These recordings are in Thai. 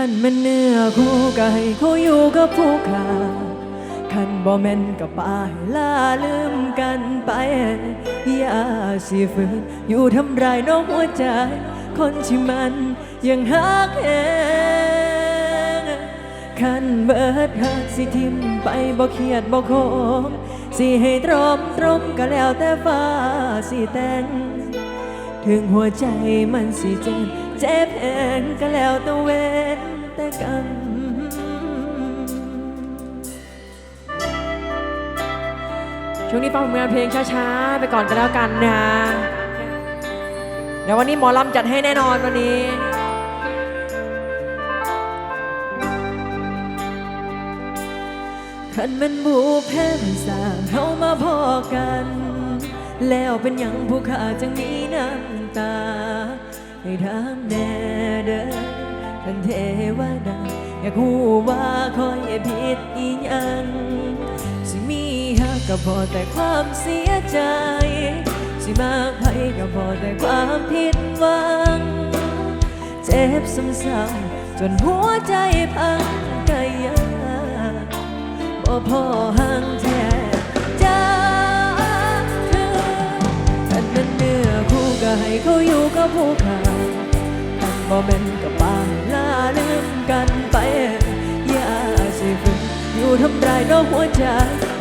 ขันมันเนื้อคู่ก็ให้เขาอยู่กับผู้ขาขันบ่แม่นกับป่าให้ลาลืมกันไป อย่าสิฝืนอยู่ทำร้ายน้องหัวใจ คนที่มันยังหักแหงขันเบิดหักสิทิมไปบ่เครียดบ่โคมสิให้ตรอมตรมก็แล้วแต่ฟ้าสิแต่งถึงหัวใจมันสิเจ็บ เจ็บแหงก็แล้วแตะเวนแต่กรรมช่วงนี้ฟังผลงานเพลงช้าๆ ไปก่อนก็แล้วกันนะเดี๋ยววันนี้หมอลำจัดให้แน่นอนวันนี้ขันมันบูแพ้มันสร้างเข้ามาพอกัน แล้วเป็นอย่างผู้ขาจังมีน้ำตา ให้ทางแน่เด้อท่านเทวดา อยากรู้ว่าคอยผิดอีหยังสิมีหักก็พอแต่ความเสียใจ สิมากให้ก็พอแต่ความผิดหวัง เจ็บซ้ำๆจนหัวใจพังกายาบ่พอห่างแท้จากเธอท่านเป็นเนื้อคู่ก็ให้เขาอยู่กับผู้ บ่แม่นกับป่าลาลืมกันไป อย่าสิฝืนอยู่ทำร้ายนองหัวใจ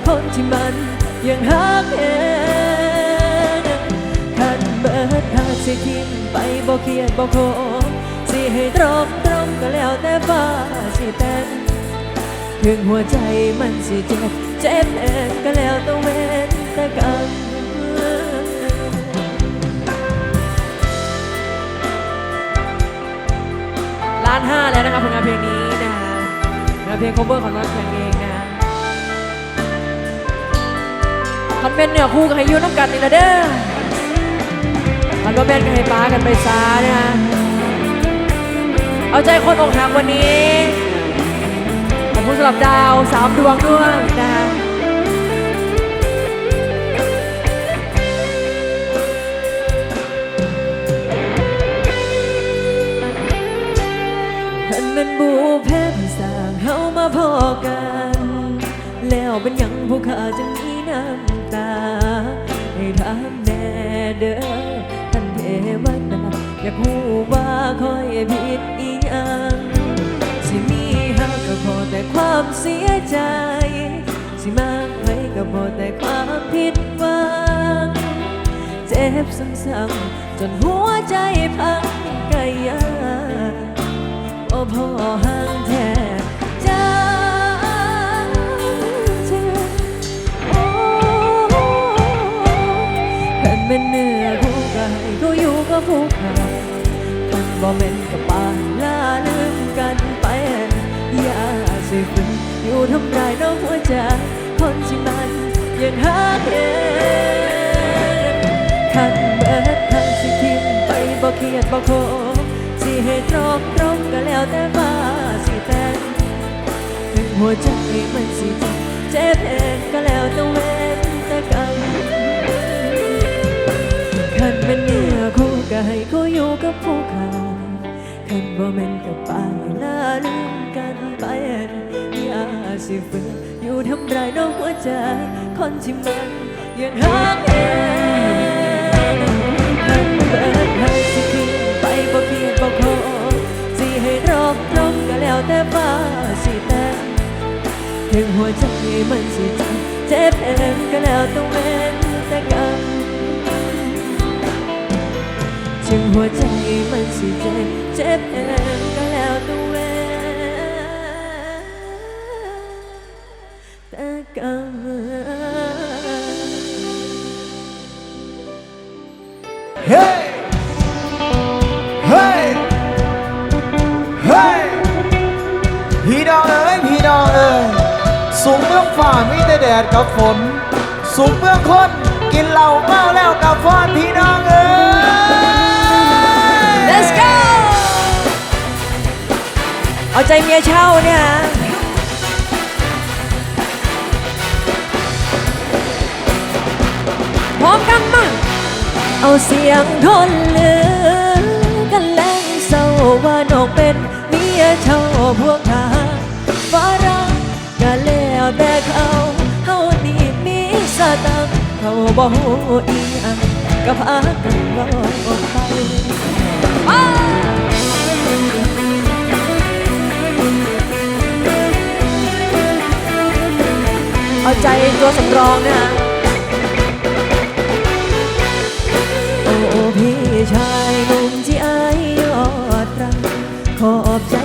คนที่มันยังหักเองท่านเบิดหักสิทิ้งไปบ่เครียดบ่โคสิให้ตรอมตรมก็แล้วแต่ฟ้าสิแต่งถึงหัวใจมันสิเจ็บ เจ็บแอนก็แล้วต้องเว้นแต่กร ล้านห้าแล้วนะครับผลงานเพลงนี้นะฮะงานเพลง cover ของน้องแข่งเองนะฮะคันเป็นเนื้อคู่กับให้อยูน้ำกันนี่ละเด้อคันว่าเป็นกับให้ป้ากันไปซาเนี่ยฮะเอาใจคนอกหักวันนี้ขอบคุณสำหรับดาวสามดวงด้วยนะฮะ ท่านเป็นบูเพศสร้างเฮามาพอกัน แล้วเป็นยังผู้ข้าจึงมีน้ำตา ให้ถามแน่เด้อท่านเทวดาอยากรู้ว่าคอยผิดอีหยังสิมีหักก็พอแต่ความเสียใจ สิมากไปก็พอแต่ความผิดหวังเจ็บซ้ำๆจนหัวใจพังกายาโอ้ พอห่างแท้จากเธอโอ้เพิ่นเป็นเนื้อคู่กายเขาอยู่กับผู้ขาท่านบ่แม่นกับป่าลาลืมกันไปอย่าสิฝืนอยู่ทำร้ายน้องหัวใจคนที่มันยังหาเองขันเบิดทางสิทิมไปบ่เครียดบ่โค ให้ตรอมตรมก็แล้วแต่ฟ้าสิแต่งถึงหัวใจมันสิเจ็บเจ็บเองก็แล้วแต่เว้นแต่กรรมขันเป็นเนื้อคู่ก็ให้เขาอยู่กับผู้ขาขันบ่แม่นกับป่าลาลืมกันไปอย่าสิฝืนอยู่ทำร้ายน้องหัวใจคนที่มันยังหักเองขันเบิดหักสิขึ้นไปบ่เพียงบ่ขอสิ ให้รอบตรงก็แล้วแต่ฟ้าสิแต่งถึงหัวใจมันสิเจ็บเจ็บเองก็แล้วต้องเว้นแต่กรรมถึงหัวใจมันสิเจ็บเจ็บเองก็แล้วต้องเว้นแต่กรรมเดกับฝนสูงเมื่อคน กินเหล้าเมาแล้วกับฟอนพี่น้องเอ้ย Let's go เอาใจเมียเช่าเนี่ยพร้อมกันมาเอาเสียงทนเหลือกันแรงเศร้าว่านอกเป็นเมียเช่าพวกข้าฝรั่งก็แล้วแต่เขา เขาบ่ฮู้อีหยังก็พากันเว้าออกไปเอาใจตัวสำรองนะฮะโอ้พี่ชายหนุ่มที่อายยอดรักขอบใจ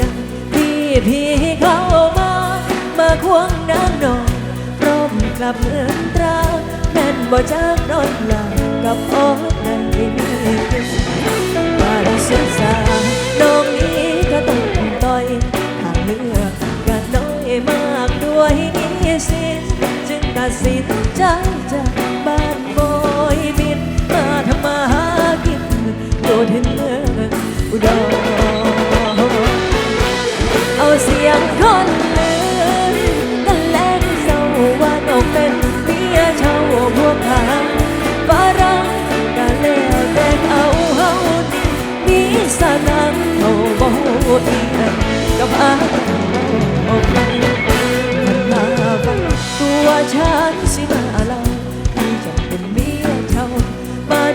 นะที่พี่เข้ามา มาควงน้ำนองพร้อมกลับเมือง บ่จักรอนหลับกับออกในมีว่าด้ศึกษาน้องนี้ก็ต้องต่อยทางเลือกกันน้อยมากด้วยสินจึงตัดสินใจจา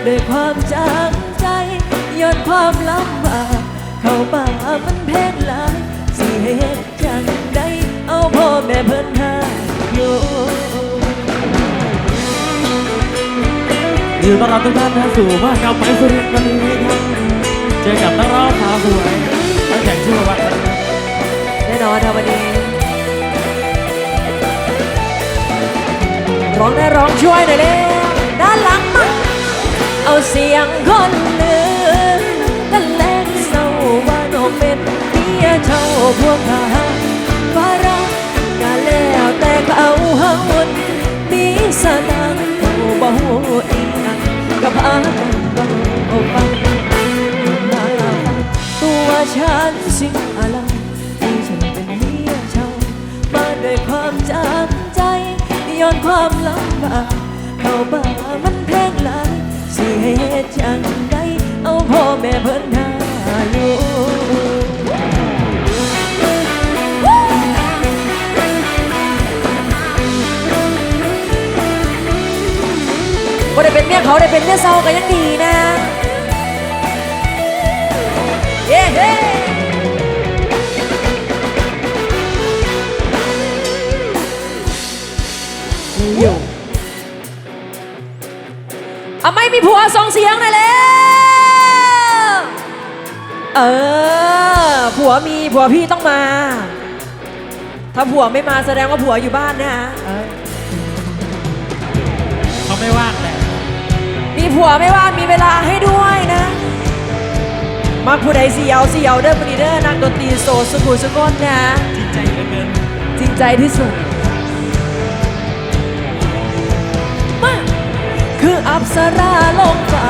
ด้วยความจางใจย้อนความลำบากเข้าป่ามันแพงหลายสิเหตุจังใดเอาพ่อแม่เพิ่นหาอยู่ยินต้อนรับทุกท่านนะสู่มหากรรมไม้สุรินทร์วันนี้ครับเจอกับนักร้องสาวสวยนักแข่งชื่อวัดแน่นอนนะวันนี้ร้องได้ร้องช่วยหน่อยเร็วด้านหลังมา เสียงคนลือกันแลงเศร้าว่าน้องเป็นเมียเช่าพวกข้าฝรั่งก็แล้วแต่เขาเฮานี่มีสนังเขาบ่ฮู้อีหยังกับอากันบ่ฟังมาตัวฉันสิอะไรที่ฉันเป็นเมียเช่ามาด้วยความจำใจย้อนความลำบากเขาบ้ามันแพงหลาย ตุจังใดเอาพ่อแม่เพิ่นหาอยู่บ่ได้เป็นเมียเขาได้เป็นเมียเศร้าก็ยังดีนะ ไม่มีผัวส่งเสียงหน่อยแล้ว เออ ผัวมีผัวพี่ต้องมา ถ้าผัวไม่มาแสดงว่าผัวอยู่บ้านนะเออเขาไม่ว่างแหละมีผัวไม่ว่ามีเวลาให้ด้วยนะ มาผู้ใดเสียวเสียวเด้อปนีเด้อนักดนตรีโซสุขุสุกนนะ จริงใจเหลือเกิน จริงใจที่สุด อับสราลงฟ้า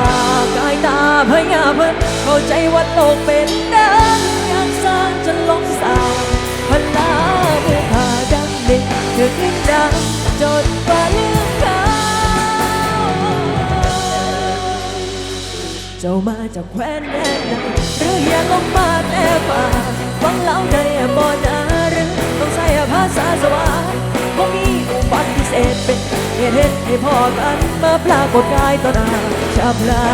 กายตาพยาเพิ่นเข้าใจว่าโลกเป็นดังอยากสร้างจนลงสาวพลาบุพาดังเด็กถึงลิ้นดังจนฟ้าลืมเขาเจ้ามาจากแคว้นแดนใดหรืออย่าลงมาแต่ป่าฟังเล่าได้บ่นา เห็นให้พ่อกันมาปรากฏกายต่อหน้าชาพลา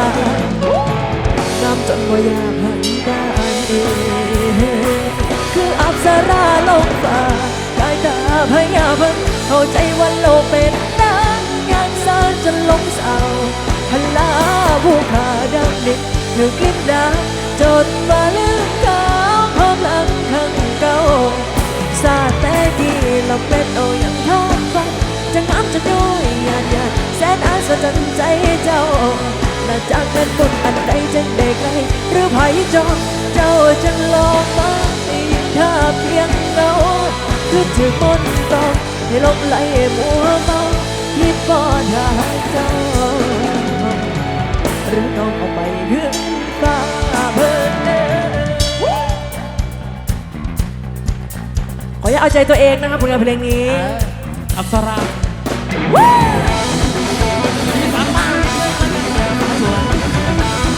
งามจนบ่อยากหันได้คืออับสราลงฟ้ากายตาพยาเพิ่นเข้าใจว่าโลกเป็นดังอยากสางจนลงเศร้าพลาผู้ขาดังนิดหนึ่งกลิ้นดาจนมาลืมเขาความหลังข้างเก่าสาดแต่กี้เราเป็นเอาอย่างทองฟ้า จะงามจะด้วยหยาดหยาดแสนอาสจันใจเจ้าและจากนั้นบนอันใดจึงได้ไกลหรือภัยจองเจ้าจึงลองมาให้ถ้าเพียงเราคือถือมนต้องให้ลบไหลมัวเมาที่ป้อนหาเจ้า หรือน้องเอาไปขึ้นฟ้าเพิ่นเด้อขออย่าเอาใจตัวเองนะครับผลงานเพลงนี้ อัปสรา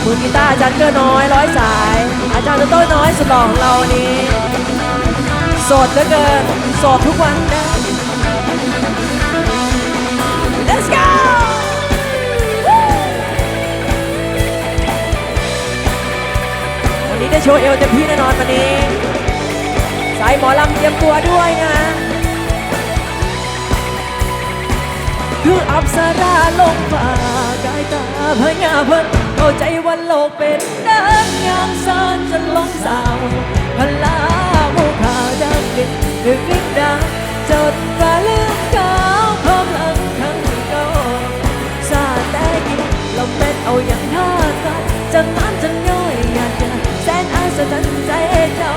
มือกีตาร์อาจารย์เกื้อน้อยร้อยสาย อาจารย์ต้นน้อยสุดหล่อของเราวันนี้ โสดเหลือเกินโสดทุกวันนะ Let's go วันนี้ได้โชว์เอวเต็มที่แน่นอนวันนี้ สายหมอลำเตรียมตัวด้วยนะ คืออับสาราลงป่ากายตาพญาเพิ่นเข้าใจว่าโลกเป็นดังยามสานจะลงสาวพลาโมขาดังเด็ดดึกลิกดาจดว่าลืมเก่าพร้อมหลังทั้งเก่าซาแต่กินเราเป็นเอาอย่างท่ากันจะน้ำจะย่อยอยากจะแสนอาสจันใจเจ้า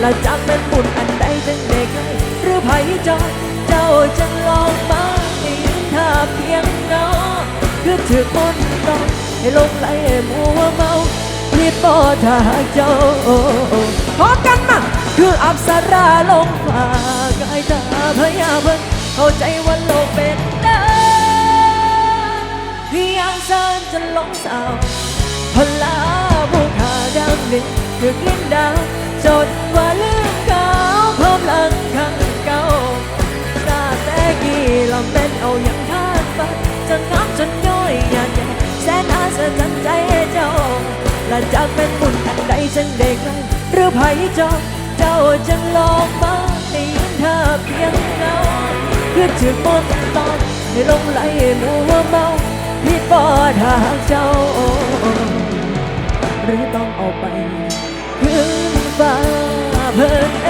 และจะเป็นบุญอันใดจังเด็กเลยหรือไผ่จอดเจ้าจ ถือคนต้องให้ลงไหลมัวเมารีบปอถ้าเจ้าพอกันมาคืออับสาราลงฟ้ากายตาพยาเพิ่นเข้าใจว่าโลกเป็นได้เพียงเสินจะลงสาวพลาผู้ขาดังเด่นคือกลิ้นดาวจดว่าลืมเก่าพร้อมลังข้างเก่าซาแต่กี่ลำเป็นเอาอย่างคาดฝันจะงามจนยอ ยยากจะแสนอาสจันใจเจ้าและจะเป็นบุญอันใดจังเด็กไรหรือไผ่จอมเจ้าจะลองมาให้ยืนท่าเพียงเงาคือถึงมนตอนให้ลงไหลมัวเมาพี่ปอดหากเจ้า หรือต้องเอาไปขึ้นฟ้าเพิ่นเอ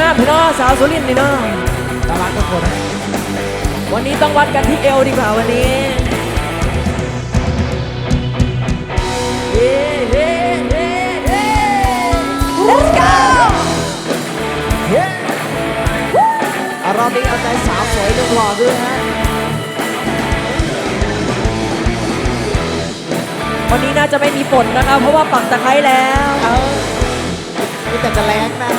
งามพี่น้องสาวสุรินทร์นี่เนาะน่ารักทุกคนวันนี้ต้องวัดกันที่เอวดีกว่าวันนี้เฮ้เฮ้เฮ้เฮ้ Let's go เย้อะรอบนี้เอาใจสาวสวยหนุ่มหล่อด้วยฮะวันนี้น่าจะไม่มีฝนนะคะเพราะว่าปักตะไคร้แล้ว เออมีแต่จะแรงนะ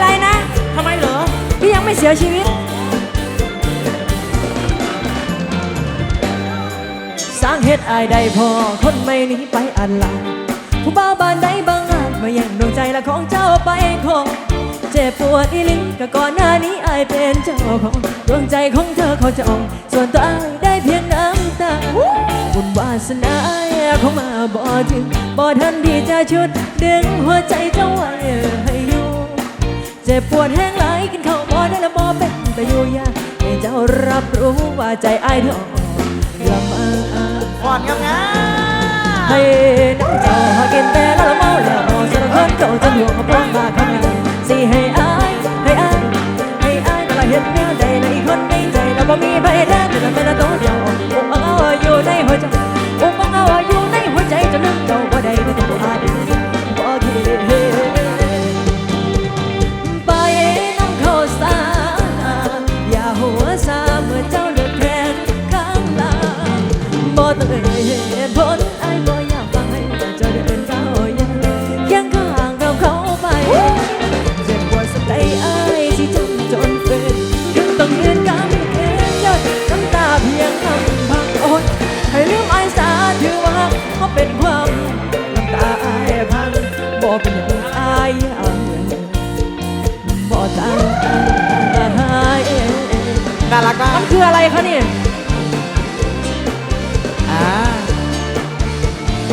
ไรไม่เป็นไรนะ ทำไมเหรอ พี่ยังไม่เสียชีวิต สร้างเหตุอายใดพอ คนไม่หนีไปอันหลัง ผู้บ้าบานใดบางอาจมาแย่งดวงใจละของเจ้าไปของเจ็บปวดอีลิก็ก่อนหน้านี้อายเป็นเจ้าของดวงใจของเธอเขาจะอ่องส่วนตัวอายได้เพียงน้ำตาบุญวาสนาคงมาบ่ถึงบ่ทันที่จะชุด ดึงหัวใจเจ้าไว้ให้อยู่ เจ็บปวดแห้งไหลกินข้าวบ่ได้ละบ่เป็นแต่อยู่ยากให้เจ้ารับรู้ว่าใจอ้ายเธอละมาก่อนงามงาให้น้ำเจ้าหากินแต่ละละเมาแล้วบ่สารพัดเจ้าจะหลวงมาพร้อมาข้างในสิให้อ้ายให้อ้ายให้อ้ายแต่ละเห็นแนวใดในคนในใจเราบ่มีใครแทนแต่ละเป็นละตัวเดียวอุ้มเอาอยู่ในหัวใจ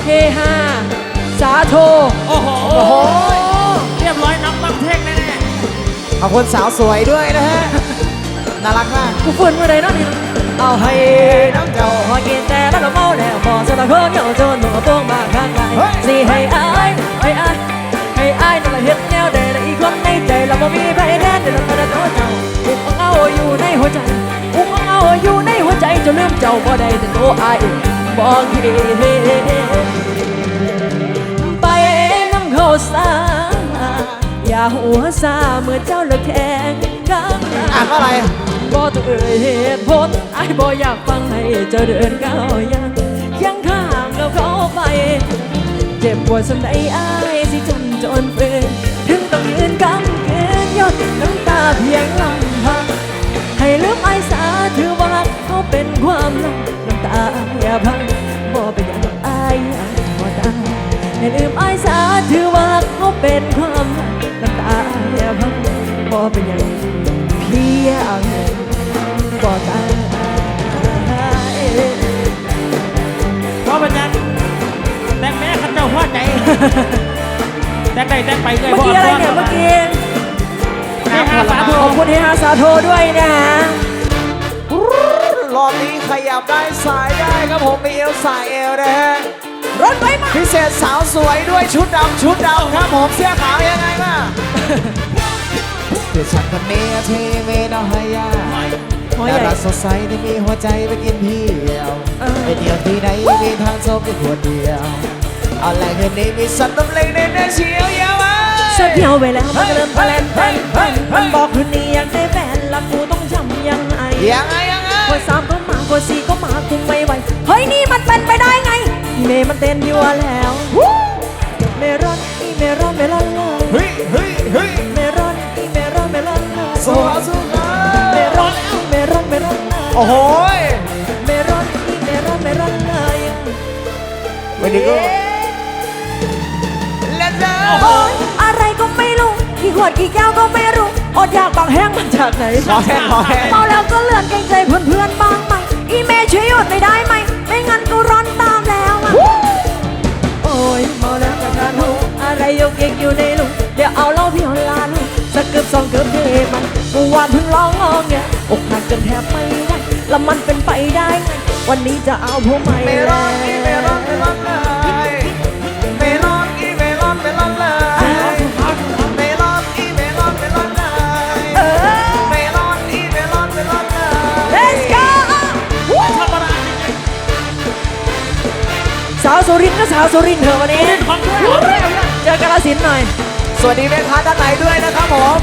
เฮฮาสาโท โอ้โห โอ้โห เรียบร้อยน้ำบังเทกแน่ขอบคุณสาวสวยด้วยนะฮะ น่ารักมาก กูฝืนเมื่อไรเนาะนี่เอาให้น้ำเจ้าหอกินแต่แล้วก็เมาแล้วบอกสละคนเหงาจนหัวโป่งมาข้างในเฮ้ย สิให้อายให้อายให้อายนั่นละเฮ็ดแนวใดละอีกคนในใจเราบ่มีใครแทนเดี๋ยวเราจะได้โตเจ้าอุ้มเอาอยู่ในหัวใจอุ้มเอาอยู่ในหัวใจจนลืมเจ้าบ่ได้แต่ตัวอาย บอกทีไปน้ำเขาสาอย่าหัวซาเมื่อเจ้าเลิกแข่งกันอ่านว่าอะไรบ่ต้องเอ่ยเหตุผลไอ้บ่อยากฟังให้เจ้าเดินก้าวยังยังข้างกับเขาไป เจ็บปวดสำใดอายสิจนจนเฟืนถึงต้องยืนกำเกินยอดน้ำตาเพียงลำพังให้ลืมไอ้สาถือว่าเขาเป็นความลั บน้ำตาอย่าพังบ่เป็นอย่างอายบ่ตายให้ลืมไอ้สาถือว่าเขาเป็นความลับน้ำตาอย่าพังบ่เป็นอย่างเพียงบ่ตายเพราะมันยังแต่งแม่ขันเจ้าหัวใจแต่งใดแต่งไปเลยเมื่อกี้อะไรเนี่ยเมื่อกี้แม่หาสาธุขอบคุณเฮฮาสาโทด้วยนะฮะ รอบนี้ขยับได้สายได้ครับผมมีเอวสายเอวนะฮะรถไว้มาพิเศษสาวสวยด้วยชุดดำชุดดำครับผมเสื้อขาวยังไงมาเดี๋ยวฉันคนนี้ที่มีน้องยาหัวน่าใหญ่รักสดใสที่มีหัวใจไปกินเที่ยวเออไปเที่ยวที่ไหนมีทางโซบอยู่คนเดียวเอาแหละคืนนี้มีสัตว์ตำเล็งในเนื้อเชียวยาวมาเสื้อเที่ยวไปแล้วมันก็เริ่มแพลนแพลนแพลนมันบอกคืนนี้อยากได้แฟนและกูต้องทำยังไงยังไง ยังไงกดสามก็มากดสี่ก็มาคุมไม่ไหว เฮ้ยนี่มันเป็นไปได้ไงอีเมย์มันเต้นยั่วแล้วเมรอนอีเมรอนเมรอนเลยเฮ้ยเฮ้ยเฮ้ยเมรอนอีเมรอนเมรอนเลยสู้เขาสู้เขาเมรอนอีเมรอนเมรอนเลยโอ้โหยเมรอนอีเมรอนเมรอนเลยวันนี้ก็เล่นเด้อโอ๊ยอะไรก็ไม่รู้กี่ขวดกี่แก้วก็ไม่รู้ อดอยากบางแห้งมาจากไหนขอแห้งขอแห้งเมาแล้วก็เลื่อนเกรงใจเพื่อนๆบ้างไหมอีเมย์ช่วยหยุดไม่ได้ไหม ไม่งั้นก็ร้อนตามแล้วอะโอ้ยเมาแล้วก็ทานหูอะไรยกเยกอยู่ในลูกเดี๋ยวเอาเหล้าพี่เอาลาลูกสักเกือบสองเกือบเดมันกูวานเพิ่งร้องงอเนี่ยอกหักจนแทบไม่ได้แล้วมันเป็นไปได้ไงวันนี้จะเอาผมไม่เมลอนอีเมลอนเมลอน สุรินทร์ก็สาวสุรินทร์เถอะวันนี้ของด้วยเจอกาลสินธุ์หน่อย สวัสดีแม่ค้าด้านไหนด้วยนะครับผม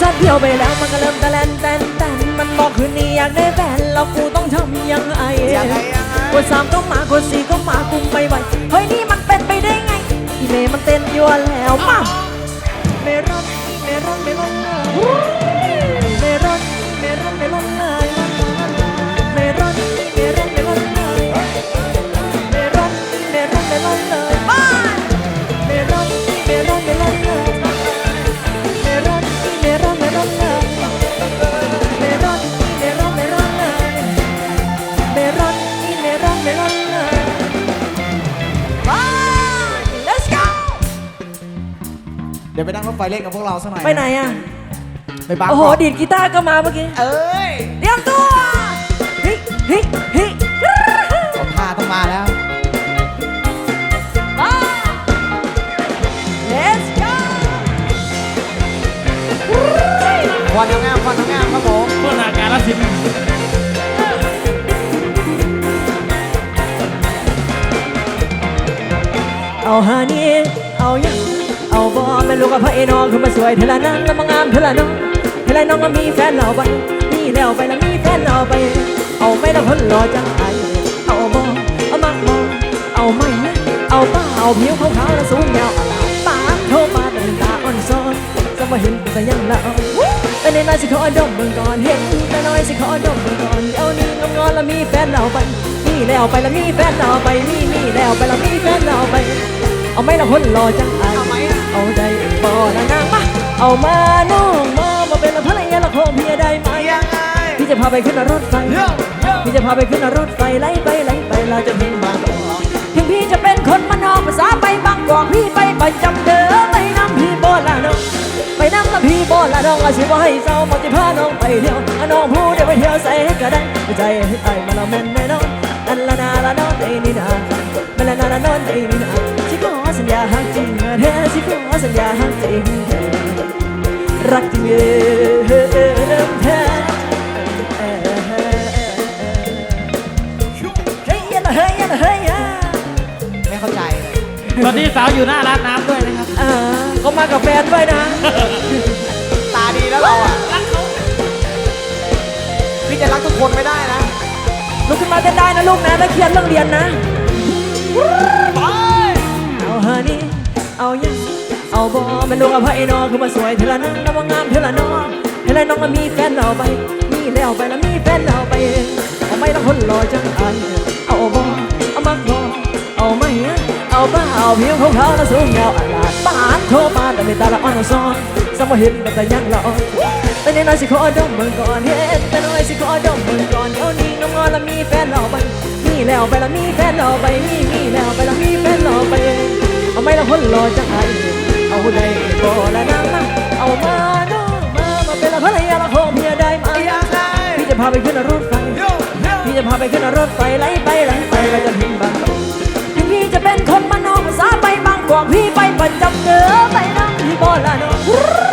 สัดเดียวไปแล้วมันก็เริ่มตะแลนแตนแตนมันบอกคืนนี้อยากได้แฟนแล้วกูต้องทำยังไงยังไงยังไงกดสามก็มากดสี่ก็มากุมไปไหวเฮ้ยนี่มันเป็นไปได้ไงอีเมย์มันเต้นยั่วแล้วมาเมรอนเมรอนเมรอน เดี๋ยวไปนั่งรถไฟเล่นกับพวกเราสักหน่อยไปไหนอะ ไปบางโอ้โหกอกดีดกีตาร์ก็มาเมื่อกี้ เอ้ยเตรียมตัวเฮ้ยเฮ้ยเฮ้ยผมพาต้องมาแล้วไป let's go ควันทำงามควันทำงามครับผมเพื่อนอาการละสิบเอาหานี่เอายังเอา บอแม่ลูกกับพระเอน้องขึ้นมาสวยเธอละนั่งแล้วมางามเธอละน้องเธอละน้องก็มีแฟนเราไปนี่แล้วไปแล้วมีแฟนเราไป เอาไม่ละพ้นรอจังไอเอาบอเอามากบอเอาไม่นะเอาป้าเอาผิวขาวๆแล้วสูงยาวอลาปากโทรมาแต่ตาอ่อนซ้อนจะมาเห็นแต่ยังละแต่ในนั้นสิขอดมเบิ่งก่อนเห็นแต่น้อยสิขอดมเบิ่งก่อนเดี๋ยวนี้งงอนแล้วมีแฟนเราไปนี่แล้วไปแล้วมีแฟนเราไปนี่นี่แล้วไปแล้วมีแฟนเราไป เอาไม่ละคนรอจังไอ เอาไหมอะเอาใจบ่ละนางมาเอามาน้องมามาเป็นละภรรยาละโคเมียได้ไหมยังไงพี่จะพาไปขึ้นรถไฟเยอะเยอะพี่จะพาไปขึ้นรถไฟไล่ไปไล่ไปเราจะบินบางกอกถึงพี่จะเป็นคนมานอกภาษาไปบางกอกพี่ไปประจำเด้อไปนั่งพี่โบละน้องไปนั่งละพี่โบละน้องอาชีพให้เศร้ามาจะพาน้องไปเที่ยวอะน้องพูดเดี๋ยวไปเที่ยวใส่ก็ได้ใจให้ไอ้มาละแม่นแน่นอนอันละนาละน้องใจนี่นาแม่ละนาละนอนใจนี่นา สัญญาหักจริงเด้อสิขอสัญญาหักจริงเด้อรักจริงเด้อแท้เฮ้ยยันเฮ้ยยันเฮ้ยอะไม่เข้าใจเลยตอนนี้สาวอยู่หน้าร้านน้ำด้วยนะครับอ่ามากับแฟนด้วยนะ ตาดีแล้วเราอะพี่จะรักทุกคนไม่ได้นะ ลุกขึ้นมาเต้นได้นะลูกนะถ้เครียดเรื่องเรียนนะ เฮานี่เอายังเอาบอมันลูกอภัยนอคือมาสวยเธอละนั่งน้ำว่างามเธอละนอเธอละน้องมามีแฟนเราไป มีแล้วไปแล้วมีแฟนเราไปเอาไม่ละคนรอจังอันเอาบอเอามักบอเอาไม่เอาบ้าเอาเพียงของเขาแล้วสูงยาวอลาดปานโทรมาแต่ไม่ตาละอ่อนซ้อนสมเห็นแต่ยังละอ่อนแต่ในน้อยสิขอดมเบิ่งก่อนเฮ็ดแต่น้อยสิขอดมเบิ่งก่อนเดี๋ยวนี้น้องงอนแล้วมีแฟนเราไปมีแล้วไปแล้วมีแฟนเราไปมีมีแล้วไปแล้วมีแฟนเราไป เอาไม่ละคนรอจังไอเอาได้บ่ละนางมาเอามาเนาะมามาเป็นละภรรยาละของเมียได้ไหมอยากได้พี่จะพาไปขึ้นรถไฟโยโยพี่จะพาไปขึ้นรถไฟไหลไปไหลไปไปจนถึงบางกอกถึงพี่จะเป็นคนมานนอกภาษาไปบางกอกพี่ไปประจำเด้อไปนั่งพี่บ่ละน้อง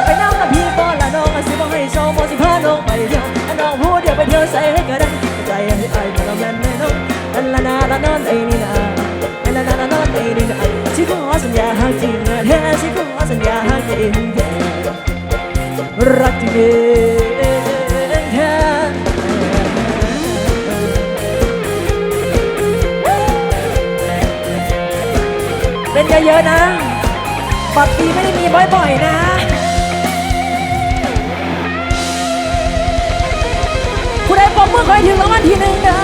ไปนั่งกับพี่บ่ละน้องอาสิบ่ให้โซโมสิพาน้องไปเที่ยวอะน้องพูดเดี๋ยวไปเที่ยวใส่ให้ก็ได้ใจให้ไอ้มาละแม่นแน่น้องอันละนาละนอนไอ้นี่ ยอะๆนะบัตรดีไม่ได้มีบ่อยๆนะผู้ใดปมมือคอยถึงรางวัลทีหนึ่งนะ